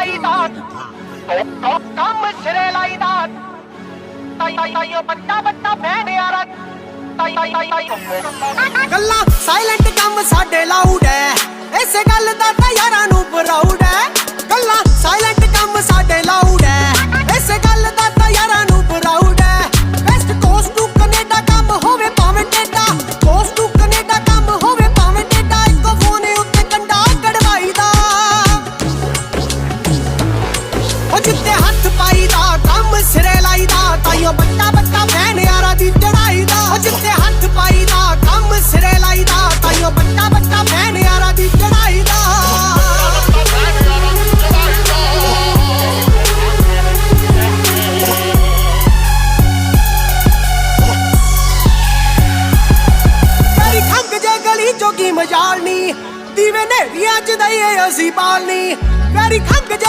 ਲਾਈਦਾਤ ਟੋਕ ਟੋਕ ਗੱਲਾਂ ਸਾਇਲੈਂਟ ਕੰਮ ਸਾਡੇ ਲਾਊਡ ਐ। ਇਸੇ ਗੱਲ ਦਾ ਲਾਈਦਾ, ਕੰਮ ਸਿਰੇ ਲਾਈਦਾ, ਤਾਈਓ ਬੱਟਾ ਬੱਟਾ ਫੈਨ ਯਾਰਾ ਦੀ ਚੜਾਈਦਾ, ਉਹ ਜਿੱਤੇ ਹੱਥ ਪਾਈਦਾ, ਕੰਮ ਸਿਰੇ ਲਾਈਦਾ, ਤਾਈਓ ਬੱਟਾ ਬੱਟਾ ਫੈਨ ਯਾਰਾ ਦੀ ਚੜਾਈਦਾ। ਜੋਗੀ ਮਜਾਲਨੀ, ਦੀਵੇ ਨੇ ਵੀ ਅੱਜ ਦਈਏ ਅਸੀਂ ਪਾਲਨੀ ਵੈਰੀ ਖੰਗ